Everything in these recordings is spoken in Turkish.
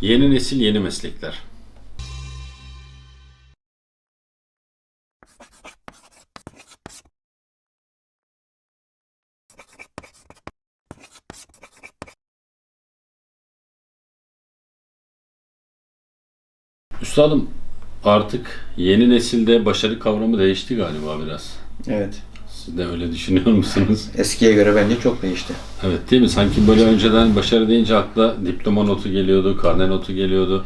Yeni nesil yeni meslekler. Üstadım artık yeni nesilde başarı kavramı değişti galiba biraz. Evet. Siz de öyle düşünüyor musunuz? Eskiye göre bence çok değişti. Evet değil mi? Sanki böyle önceden başarı deyince akla diploma notu geliyordu, karne notu geliyordu.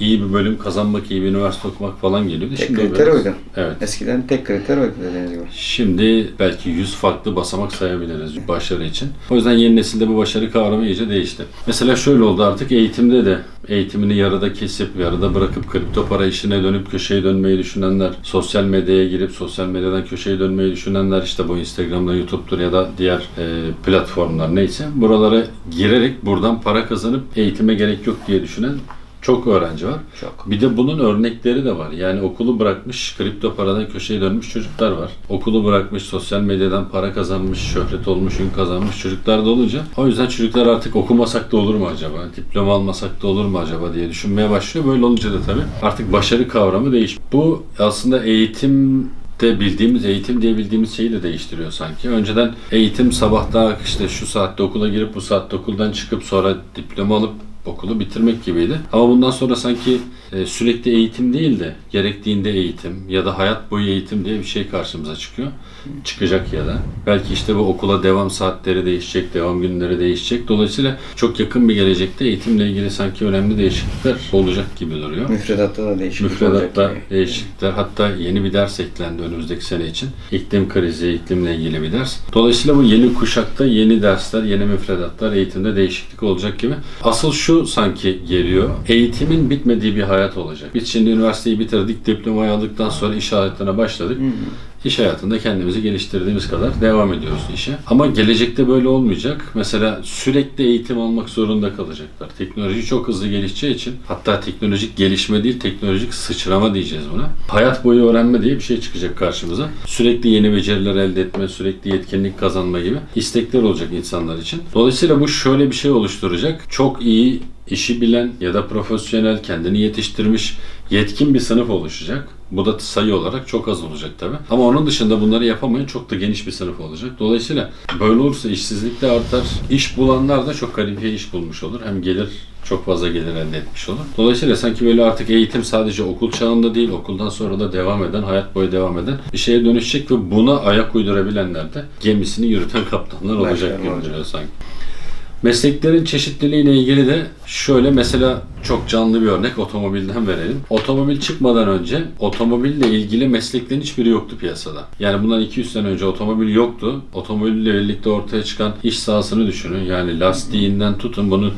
İyi bir bölüm kazanmak, iyi bir üniversite okumak falan geliyordu. Tek o kriter biraz- oydu. Evet. Eskiden tek kriter oydu dediğiniz gibi. Şimdi belki 100 farklı basamak sayabiliriz başarı için. O yüzden yeni nesilde bu başarı kavramı iyice değişti. Mesela şöyle oldu artık eğitimde de eğitimini yarıda kesip yarıda bırakıp kripto para işine dönüp köşeye dönmeyi düşünenler, sosyal medyaya girip sosyal medyadan köşeye dönmeyi düşünenler işte bu Instagram'da, YouTube'dur ya da diğer e, platformlar neyse buralara girerek buradan para kazanıp eğitime gerek yok diye düşünen çok öğrenci var. Çok. Bir de bunun örnekleri de var. Yani okulu bırakmış, kripto paradan köşeye dönmüş çocuklar var. Okulu bırakmış, sosyal medyadan para kazanmış, şöhret olmuş, ün kazanmış çocuklar da olunca o yüzden çocuklar artık okumasak da olur mu acaba? Diploma almasak da olur mu acaba diye düşünmeye başlıyor. Böyle olunca da tabii artık başarı kavramı değiş. Bu aslında eğitim de bildiğimiz eğitim diye bildiğimiz şeyi de değiştiriyor sanki. Önceden eğitim sabahta işte şu saatte okula girip bu saatte okuldan çıkıp sonra diploma alıp okulu bitirmek gibiydi. Ama bundan sonra sanki e, sürekli eğitim değil de gerektiğinde eğitim ya da hayat boyu eğitim diye bir şey karşımıza çıkıyor. Çıkacak ya da. Belki işte bu okula devam saatleri değişecek, devam günleri değişecek. Dolayısıyla çok yakın bir gelecekte eğitimle ilgili sanki önemli değişiklikler olacak gibi duruyor. Müfredatta da değişiklik Müfredatta olacak değişiklikler hatta yeni bir ders eklendi önümüzdeki sene için. İklim krizi, iklimle ilgili bir ders. Dolayısıyla bu yeni kuşakta yeni dersler, yeni müfredatlar, eğitimde değişiklik olacak gibi. Asıl şu sanki geliyor. Eğitimin bitmediği bir hayat olacak. Biz şimdi üniversiteyi bitirdik, diplomayı aldıktan sonra iş hayatına başladık. İş hayatında kendimizi geliştirdiğimiz kadar devam ediyoruz işe. Ama gelecekte böyle olmayacak. Mesela sürekli eğitim almak zorunda kalacaklar. Teknoloji çok hızlı gelişeceği için hatta teknolojik gelişme değil teknolojik sıçrama diyeceğiz buna. Hayat boyu öğrenme diye bir şey çıkacak karşımıza. Sürekli yeni beceriler elde etme, sürekli yetkinlik kazanma gibi istekler olacak insanlar için. Dolayısıyla bu şöyle bir şey oluşturacak. Çok iyi işi bilen ya da profesyonel kendini yetiştirmiş yetkin bir sınıf oluşacak. Bu da sayı olarak çok az olacak tabi. Ama onun dışında bunları yapamayan çok da geniş bir sınıf olacak. Dolayısıyla böyle olursa işsizlik de artar. İş bulanlar da çok kalifiye iş bulmuş olur. Hem gelir çok fazla gelir elde etmiş olur. Dolayısıyla sanki böyle artık eğitim sadece okul çağında değil, okuldan sonra da devam eden, hayat boyu devam eden bir şeye dönüşecek ve buna ayak uydurabilenler de gemisini yürüten kaptanlar olacak gibi duruyor sanki. Mesleklerin çeşitliliğiyle ilgili de şöyle mesela çok canlı bir örnek otomobilden verelim. Otomobil çıkmadan önce otomobille ilgili mesleklerin hiçbiri yoktu piyasada. Yani bundan 200 sene önce otomobil yoktu. Otomobille birlikte ortaya çıkan iş sahasını düşünün. Yani lastiğinden tutun bunun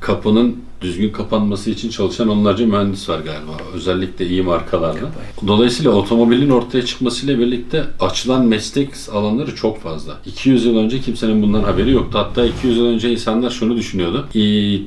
kapının düzgün kapanması için çalışan onlarca mühendis var galiba. Özellikle iyi markalarda. Dolayısıyla otomobilin ortaya çıkmasıyla birlikte açılan meslek alanları çok fazla. 200 yıl önce kimsenin bundan haberi yoktu. Hatta 200 yıl önce insanlar şunu düşünüyordu.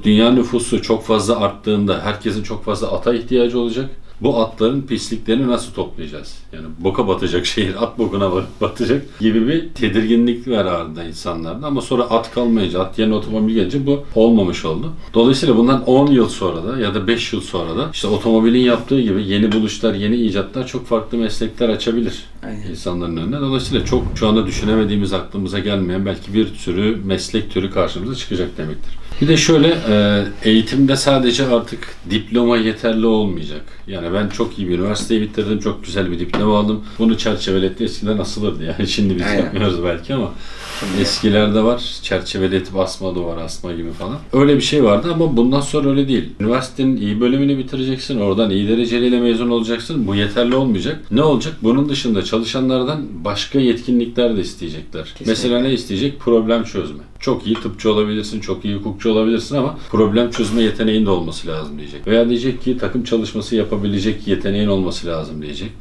Dünya nüfusu çok fazla arttığında herkesin çok fazla ata ihtiyacı olacak. Bu atların pisliklerini nasıl toplayacağız? Yani boka batacak şehir, at bokuna bat- batacak gibi bir tedirginlik var ardında insanlarda. Ama sonra at kalmayınca, at yerine otomobil gelince bu olmamış oldu. Dolayısıyla bundan 10 yıl sonra da ya da 5 yıl sonra da işte otomobilin yaptığı gibi yeni buluşlar, yeni icatlar çok farklı meslekler açabilir Aynen. insanların önüne. Dolayısıyla çok şu anda düşünemediğimiz, aklımıza gelmeyen belki bir sürü meslek türü karşımıza çıkacak demektir. Bir de şöyle e, eğitimde sadece artık diploma yeterli olmayacak. Yani ben çok iyi bir üniversiteyi bitirdim, çok güzel bir diploma aldım. Bunu çerçeveletti eskiden asılırdı yani şimdi biz Aynen. yapmıyoruz belki ama Şimdi- eskilerde var çerçeveletip asma duvar asma gibi falan. Öyle bir şey vardı ama bundan sonra öyle değil. Üniversitenin iyi bölümünü bitireceksin, oradan iyi dereceliyle mezun olacaksın. Bu yeterli olmayacak. Ne olacak? Bunun dışında çalışanlardan başka yetkinlikler de isteyecekler. Kesinlikle. Mesela ne isteyecek? Problem çözme. Çok iyi tıpçı olabilirsin, çok iyi hukukçu olabilirsin ama problem çözme yeteneğin de olması lazım diyecek. Veya diyecek ki takım çalışması yapabilecek yeteneğin olması lazım diyecek.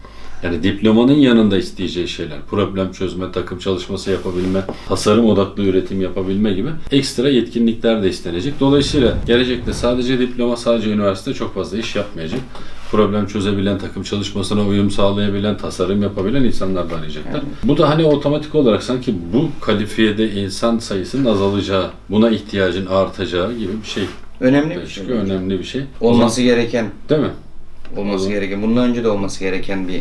Yani diplomanın yanında isteyeceği şeyler, problem çözme, takım çalışması yapabilme, tasarım odaklı üretim yapabilme gibi ekstra yetkinlikler de istenecek. Dolayısıyla gelecekte sadece diploma, sadece üniversite çok fazla iş yapmayacak. Problem çözebilen, takım çalışmasına uyum sağlayabilen, tasarım yapabilen insanlar da arayacaklar. Bu da hani otomatik olarak sanki bu kalifiyede insan sayısının azalacağı, buna ihtiyacın artacağı gibi bir şey Önemli bir şey. çıkıyor. Önemli bir şey. Olması gereken, değil mi? olması Olur. gereken, bundan önce de olması gereken bir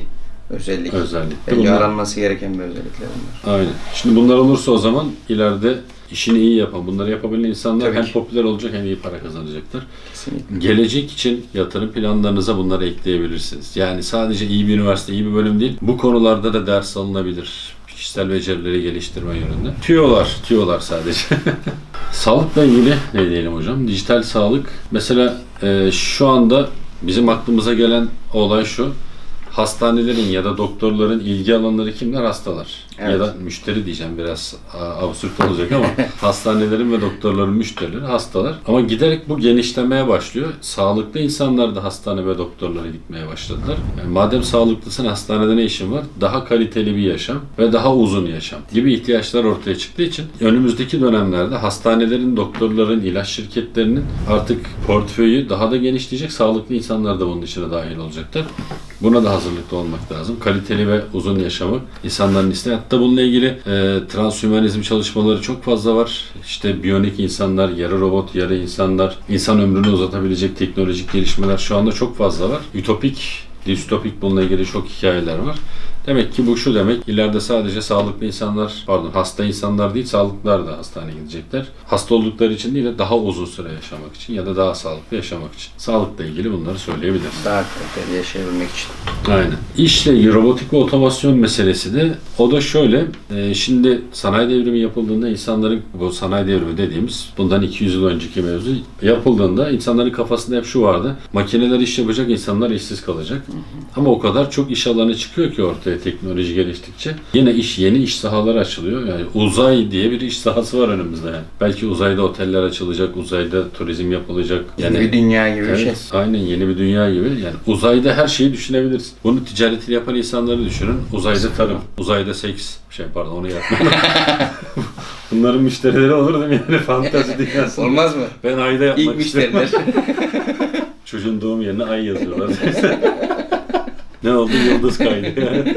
özellik. Özellikle. Bence Bunlar- aranması gereken bir özellikler bunlar. Aynen. Şimdi bunlar olursa o zaman ileride işini iyi yapan, bunları yapabilen insanlar Tabii hem ki. popüler olacak hem iyi para kazanacaklar. Kesinlikle. Gelecek için yatırım planlarınıza bunları ekleyebilirsiniz. Yani sadece iyi bir üniversite, iyi bir bölüm değil, bu konularda da ders alınabilir. Kişisel becerileri geliştirme yönünde. Tüyolar, tüyolar sadece. Sağlıkla ilgili ne diyelim hocam? Dijital sağlık. Mesela e, şu anda bizim aklımıza gelen olay şu. Hastanelerin ya da doktorların ilgi alanları kimler? Hastalar. Ya Evet. da müşteri diyeceğim biraz absürt olacak ama hastanelerin ve doktorların müşterileri hastalar. Ama giderek bu genişlemeye başlıyor. Sağlıklı insanlar da hastane ve doktorlara gitmeye başladılar. Yani madem sağlıklısın hastanede ne işin var? Daha kaliteli bir yaşam ve daha uzun yaşam gibi ihtiyaçlar ortaya çıktığı için önümüzdeki dönemlerde hastanelerin, doktorların, ilaç şirketlerinin artık portföyü daha da genişleyecek. Sağlıklı insanlar da bunun içine dahil olacaklar. Buna da hazırlıklı olmak lazım. Kaliteli ve uzun yaşamı insanların isteği. Hatta bununla ilgili e, transhümanizm çalışmaları çok fazla var. İşte biyonik insanlar, yarı robot, yarı insanlar, insan ömrünü uzatabilecek teknolojik gelişmeler şu anda çok fazla var. Ütopik, distopik bununla ilgili çok hikayeler var. Demek ki bu şu demek, ileride sadece sağlıklı insanlar, pardon hasta insanlar değil, sağlıklılar da hastaneye gidecekler. Hasta oldukları için değil de daha uzun süre yaşamak için ya da daha sağlıklı yaşamak için. Sağlıkla ilgili bunları söyleyebiliriz. Daha kaliteli yaşayabilmek için. Aynen. İşle robotik ve otomasyon meselesi de o da şöyle. e, şimdi sanayi devrimi yapıldığında insanların bu sanayi devrimi dediğimiz bundan 200 yıl önceki mevzu yapıldığında insanların kafasında hep şu vardı. Makineler iş yapacak, insanlar işsiz kalacak. Ama o kadar çok iş alanı çıkıyor ki ortaya teknoloji geliştikçe. Yine iş, yeni iş sahaları açılıyor. Yani uzay diye bir iş sahası var önümüzde yani. Belki uzayda oteller açılacak, uzayda turizm yapılacak. Yeni bir dünya gibi bir şey. Evet, aynen yeni bir dünya gibi. Yani uzayda her şeyi düşünebiliriz. Bunu ticaretini yapan insanları düşünün. Uzayda tarım, uzayda seks. Şey pardon onu yapmayalım. Bunların müşterileri olur değil mi? Yani fantazi dünyasında. Olmaz mı? Ben ayda yapmak İlk isterim. müşteriler. Çocuğun doğum yerine ay yazıyorlar. Yıldız kaydı yani.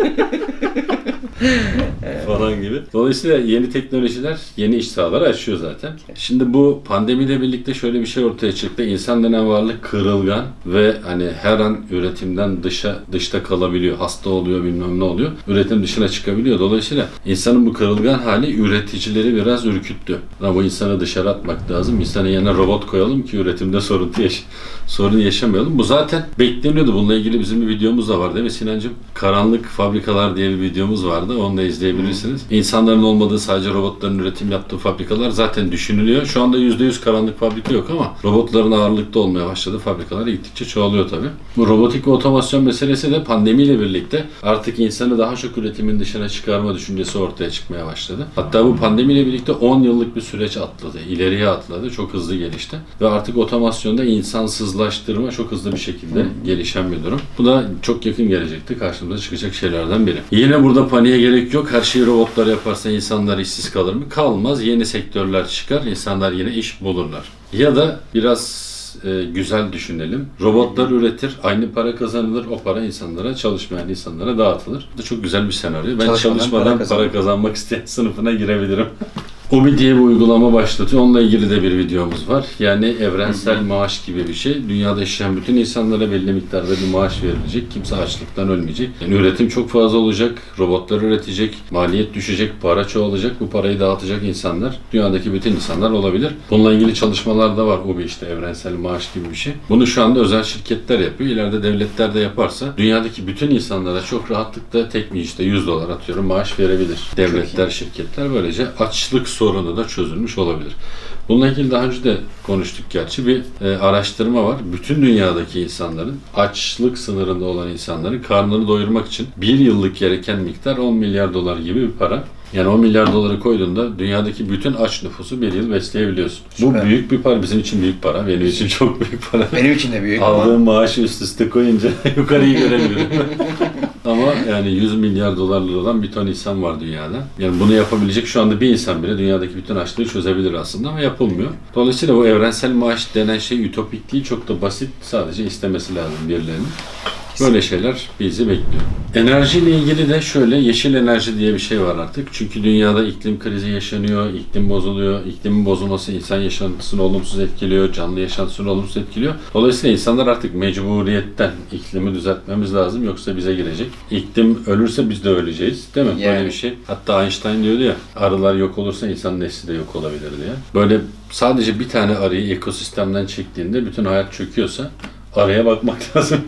Falan gibi. Dolayısıyla yeni teknolojiler yeni iş sahaları açıyor zaten. Şimdi bu pandemiyle birlikte şöyle bir şey ortaya çıktı. İnsan denen varlık kırılgan ve hani her an üretimden dışa dışta kalabiliyor. Hasta oluyor bilmem ne oluyor. Üretim dışına çıkabiliyor. Dolayısıyla insanın bu kırılgan hali üreticileri biraz ürküttü. Ama bu insanı dışarı atmak lazım. İnsanın yerine robot koyalım ki üretimde sorun, yaş sorun yaşamayalım. Bu zaten bekleniyordu. Bununla ilgili bizim bir videomuz da var değil mi Sinancığım? Karanlık Fabrikalar diye bir videomuz vardı. Onu da izleyebilirsiniz. İnsanların olmadığı sadece robotların üretim yaptığı fabrikalar zaten düşünülüyor. Şu anda %100 karanlık fabrika yok ama robotların ağırlıkta olmaya başladı. Fabrikalar gittikçe çoğalıyor tabii. Bu robotik ve otomasyon meselesi de pandemiyle birlikte artık insanı daha çok üretimin dışına çıkarma düşüncesi ortaya çıkmaya başladı. Hatta bu pandemiyle birlikte 10 yıllık bir süreç atladı. ileriye atladı. Çok hızlı gelişti. Ve artık otomasyonda insansızlaştırma çok hızlı bir şekilde gelişen bir durum. Bu da çok yakın gelecekte karşımıza çıkacak şeylerden biri. Yine burada paniğe gerek yok. Her şeyi robotlar yaparsa insanlar işsiz kalır mı? Kalmaz. Yeni sektörler çıkar. İnsanlar yine iş bulurlar. Ya da biraz e, güzel düşünelim. Robotlar üretir, aynı para kazanılır. O para insanlara, çalışmayan insanlara dağıtılır. Bu da çok güzel bir senaryo. Ben Çalışmadan çalışmadan para para, kazanmak isteyen sınıfına girebilirim. Obi diye bir uygulama başlatıyor. Onunla ilgili de bir videomuz var. Yani evrensel maaş gibi bir şey. Dünyada yaşayan bütün insanlara belli miktarda bir maaş verilecek. Kimse açlıktan ölmeyecek. Yani üretim çok fazla olacak. Robotlar üretecek. Maliyet düşecek. Para çoğalacak. Bu parayı dağıtacak insanlar. Dünyadaki bütün insanlar olabilir. Bununla ilgili çalışmalar da var. Obi işte evrensel maaş gibi bir şey. Bunu şu anda özel şirketler yapıyor. İleride devletler de yaparsa dünyadaki bütün insanlara çok rahatlıkla tek bir işte 100 dolar atıyorum maaş verebilir. Devletler, şirketler böylece açlık sorunu da çözülmüş olabilir. Bununla ilgili daha önce de konuştuk gerçi bir e, araştırma var. Bütün dünyadaki insanların açlık sınırında olan insanların karnını doyurmak için bir yıllık gereken miktar 10 milyar dolar gibi bir para. Yani 10 milyar doları koyduğunda dünyadaki bütün aç nüfusu bir yıl besleyebiliyorsun. Bu Süper. büyük bir para. Bizim için büyük para. Benim için çok büyük para. Benim için de büyük ama Aldığım maaşı üst üste koyunca yukarıyı göremiyorum. Ama yani 100 milyar dolarlı olan bir ton insan var dünyada. Yani bunu yapabilecek şu anda bir insan bile dünyadaki bütün açlığı çözebilir aslında ama yapılmıyor. Dolayısıyla bu evrensel maaş denen şey ütopik değil, çok da basit. Sadece istemesi lazım birilerinin. Böyle şeyler bizi bekliyor. Enerjiyle ilgili de şöyle yeşil enerji diye bir şey var artık. Çünkü dünyada iklim krizi yaşanıyor, iklim bozuluyor. İklimin bozulması insan yaşantısını olumsuz etkiliyor, canlı yaşantısını olumsuz etkiliyor. Dolayısıyla insanlar artık mecburiyetten iklimi düzeltmemiz lazım yoksa bize girecek. İklim ölürse biz de öleceğiz. Değil mi? Böyle Yani. bir şey. Hatta Einstein diyordu ya arılar yok olursa insan nesli de yok olabilir diye. Böyle sadece bir tane arıyı ekosistemden çektiğinde bütün hayat çöküyorsa araya bakmak lazım.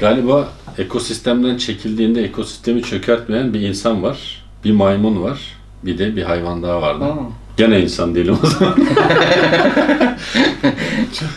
Galiba ekosistemden çekildiğinde ekosistemi çökertmeyen bir insan var. Bir maymun var. Bir de bir hayvan daha vardı. Aa. Gene insan değilim o zaman.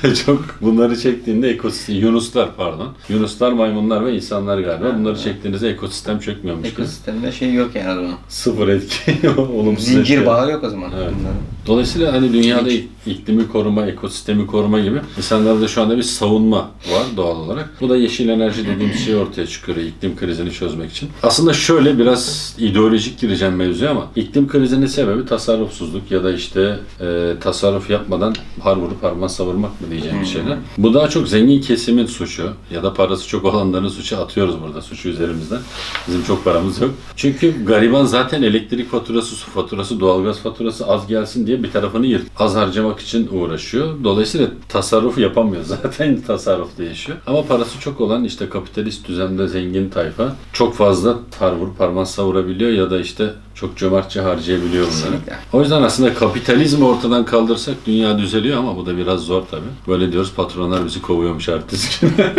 çok, çok bunları çektiğinde ekosistem, yunuslar pardon. Yunuslar, maymunlar ve insanlar galiba. Bunları çektiğinizde ekosistem çökmüyormuş. gibi. Ekosistemde şey yok yani o zaman. Sıfır etki, olumsuz Zincir etki. bağı yok o zaman. Evet. bunların. Dolayısıyla hani dünyada Hiç. İk- iklimi koruma, ekosistemi koruma gibi insanlarda şu anda bir savunma var doğal olarak. Bu da yeşil enerji dediğimiz şey ortaya çıkıyor iklim krizini çözmek için. Aslında şöyle biraz ideolojik gireceğim mevzuya ama iklim krizinin sebebi tasarrufsuzluk ya da işte e, tasarruf yapmadan har vurup harman savurmak mı diyeceğim bir şeyler. Bu daha çok zengin kesimin suçu ya da parası çok olanların suçu atıyoruz burada suçu üzerimizden. Bizim çok paramız yok. Çünkü gariban zaten elektrik faturası, su faturası, doğalgaz faturası az gelsin diye bir tarafını yırt. Az harcamak için uğraşıyor. Dolayısıyla tasarruf yapamıyor. Zaten tasarrufta yaşıyor. Ama parası çok olan işte kapitalist düzende zengin tayfa çok fazla tar vurup parmak savurabiliyor ya da işte çok cömertçe harcayabiliyor bunları. O yüzden aslında kapitalizmi ortadan kaldırsak dünya düzeliyor ama bu da biraz zor tabii. Böyle diyoruz patronlar bizi kovuyormuş artist gibi.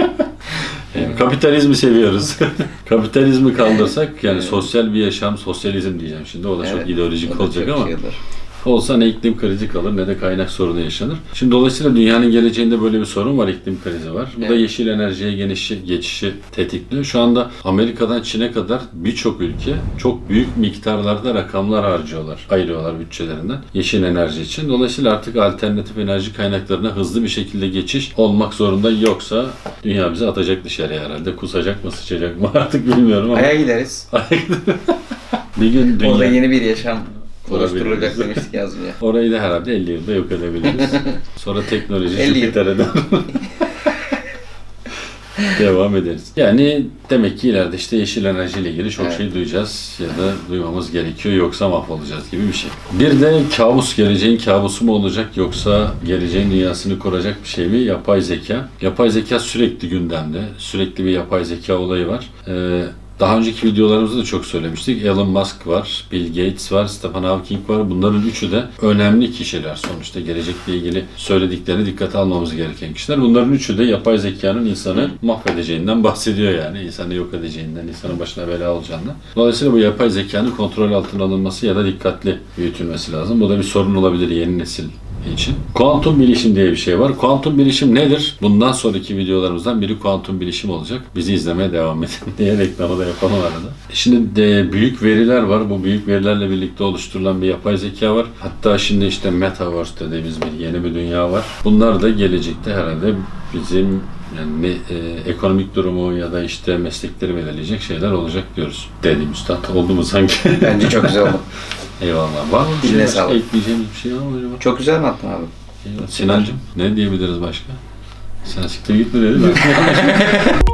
Yani kapitalizmi seviyoruz. Kapitalizmi kaldırsak yani sosyal bir yaşam, sosyalizm diyeceğim şimdi. O da çok Evet, ideolojik o olacak çok ama şey olur. Olsa ne iklim krizi kalır ne de kaynak sorunu yaşanır. Şimdi dolayısıyla dünyanın geleceğinde böyle bir sorun var, iklim krizi var. Bu da Evet. yeşil enerjiye genişi, geçişi tetikliyor. Şu anda Amerika'dan Çin'e kadar birçok ülke çok büyük miktarlarda rakamlar harcıyorlar, ayırıyorlar bütçelerinden yeşil enerji için. Dolayısıyla artık alternatif enerji kaynaklarına hızlı bir şekilde geçiş olmak zorunda yoksa dünya bizi atacak dışarıya herhalde. Kusacak mı, sıçacak mı artık bilmiyorum ama. Ay'a gideriz. bir gün dünya... Orada yeni bir yaşam Kurabiliriz. oluşturulacak demiştik az önce. Orayı da herhalde 50 yılda yok edebiliriz. Sonra teknoloji 50 yıl. Jüpiter'e doğru devam ederiz. Yani demek ki ileride işte yeşil enerjiyle ilgili çok Evet. şey duyacağız ya da duymamız gerekiyor yoksa mahvolacağız gibi bir şey. Bir de kabus geleceğin kabusu mu olacak yoksa geleceğin dünyasını kuracak bir şey mi? Yapay zeka. Yapay zeka sürekli gündemde. Sürekli bir yapay zeka olayı var. Ee, daha önceki videolarımızda da çok söylemiştik. Elon Musk var, Bill Gates var, Stephen Hawking var. Bunların üçü de önemli kişiler. Sonuçta gelecekle ilgili söylediklerini dikkate almamız gereken kişiler. Bunların üçü de yapay zekanın insanı mahvedeceğinden bahsediyor yani. İnsanı yok edeceğinden, insanın başına bela olacağından. Dolayısıyla bu yapay zekanın kontrol altına alınması ya da dikkatli büyütülmesi lazım. Bu da bir sorun olabilir yeni nesil için. Kuantum bilişim diye bir şey var. Kuantum bilişim nedir? Bundan sonraki videolarımızdan biri kuantum bilişim olacak. Bizi izlemeye devam edin diye reklamı da yapalım arada. Şimdi de büyük veriler var. Bu büyük verilerle birlikte oluşturulan bir yapay zeka var. Hatta şimdi işte Metaverse dediğimiz bir yeni bir dünya var. Bunlar da gelecekte herhalde bizim yani ne- e, ekonomik durumu ya da işte meslekleri belirleyecek şeyler olacak diyoruz. Dedim üstad. Oldu mu sanki? Bence çok güzel oldu. Eyvallah. Var mı? bir şey Eline başka sağlık. Ekleyeceğimiz bir şey var mı acaba? Çok güzel mi attın abi? Eyvallah. Sinancım ne diyebiliriz başka? Sen siktir gitme dedi. Ben